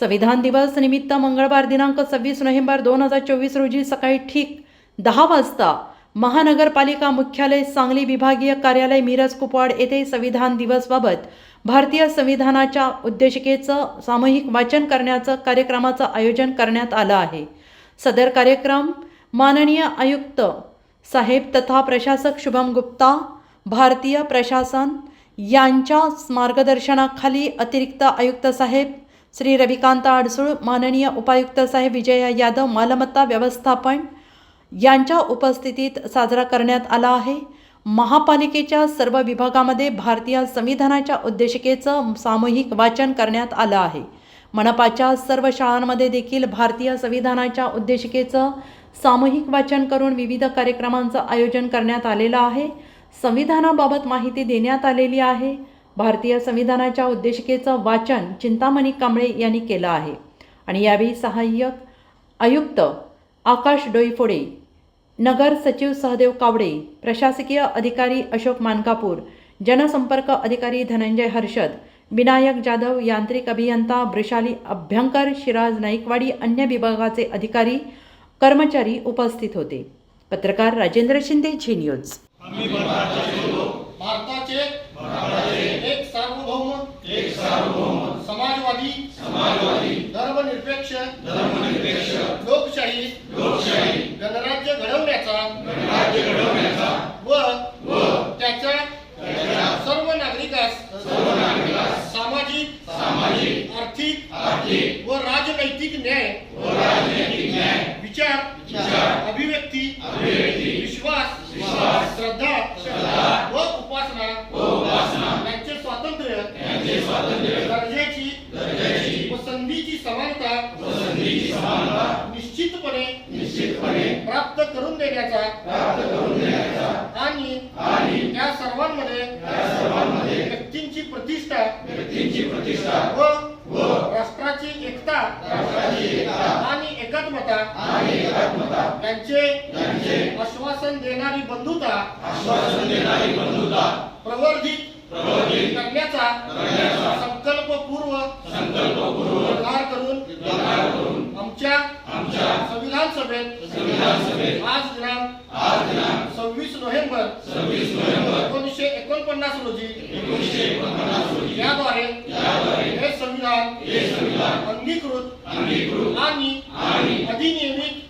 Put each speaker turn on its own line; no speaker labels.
संविधान दिवस निमित्त मंगळवार दिनांक सव्वीस नोव्हेंबर दोन हजार चोवीस रोजी सकाळी ठीक दहा वाजता महानगरपालिका मुख्यालय सांगली विभागीय कार्यालय मिरज कुपवाड येथे संविधान दिवसबाबत भारतीय संविधानाच्या उद्देशिकेचं सामूहिक वाचन करण्याचं कार्यक्रमाचं आयोजन करण्यात आलं आहे. सदर कार्यक्रम माननीय आयुक्त साहेब तथा प्रशासक शुभम गुप्ता भारतीय प्रशासन यांच्या मार्गदर्शनाखाली अतिरिक्त आयुक्त साहेब श्री रविकांत अडसूळ माननीय उपायुक्त साहेब विजया यादव मालमत्ता व्यवस्थापन यांच्या उपस्थितीत साजरा करण्यात आला आहे. महापालिकेच्या सर्व विभागामध्ये भारतीय संविधानाच्या उद्देशिकेचं सामूहिक वाचन करण्यात आलं आहे. मनपाच्या सर्व शाळांमध्ये देखील भारतीय संविधानाच्या उद्देशिकेचं सामूहिक वाचन करून विविध कार्यक्रमांचं आयोजन करण्यात आलेलं आहे. संविधानाबाबत माहिती देण्यात आलेली आहे. भारतीय संविधानाच्या उद्देशिकेचं वाचन चिंतामणी कांबळे यांनी केलं आहे. आणि यावेळी सहाय्यक आयुक्त आकाश डोईफोडे नगर सचिव सहदेव कावडे प्रशासकीय अधिकारी अशोक मानकापूर जनसंपर्क अधिकारी धनंजय हर्षद विनायक जाधव यांत्रिक अभियंता वृषाली अभ्यंकर शिराज नाईकवाडी अन्य विभागाचे अधिकारी कर्मचारी उपस्थित होते. पत्रकार राजेंद्र शिंदे झी न्यूज.
भारताचे एक सार्वभौम. एक सार्वभौम. समाजवादी. समाजवादी. धर्मनिरपेक्ष. धर्मनिरपेक्ष. लोकशाही. लोकशाही. गणराज्य घडवण्याचा. गणराज्य घडवण्याचा. व व त्याच्या सर्व नागरिकास. सर्व नागरिकास. सामाजिक. सामाजिक. आर्थिक. आर्थिक. व राजनैतिक न्याय. व राजनैतिक न्याय. विचार. विचार. अभिव्यक्ती. अभिव्यक्ती. विश्वास. विश्वास. श्रद्धा श्रद्धा. निश्चितपणे निश्चितपणे प्राप्त करून देण्याचा प्राप्त करून देण्याचा आणि आणि त्या सर्वांमध्ये त्या सर्वांमध्ये व्यक्तींची प्रतिष्ठा व्यक्तींची प्रतिष्ठा व व राष्ट्राची एकता राष्ट्राची एकता आणि एकात्मता आणि एकात्मता यांचे यांचे आश्वासन देणारी बंधुता आश्वासन देणारी बंधुता प्रवर्धित प्रवर्धित करण्याचा करण्याचा संकल्पपूर्व संकल्पपूर्व निर्धार करून निर्धार करून आमच्या आमच्या संविधान सभेत संविधान सभेत आज दिनांक आज दिनांक सव्वीस नोव्हेंबर सव्वीस नोव्हेंबर एकोणीसशे एकोणपन्नास रोजी एकोणीसशे एकोणपन्नास रोजी याद्वारे याद्वारे हे संविधान हे संविधान अंगीकृत अंगीकृत आणि आणि अधिनियमित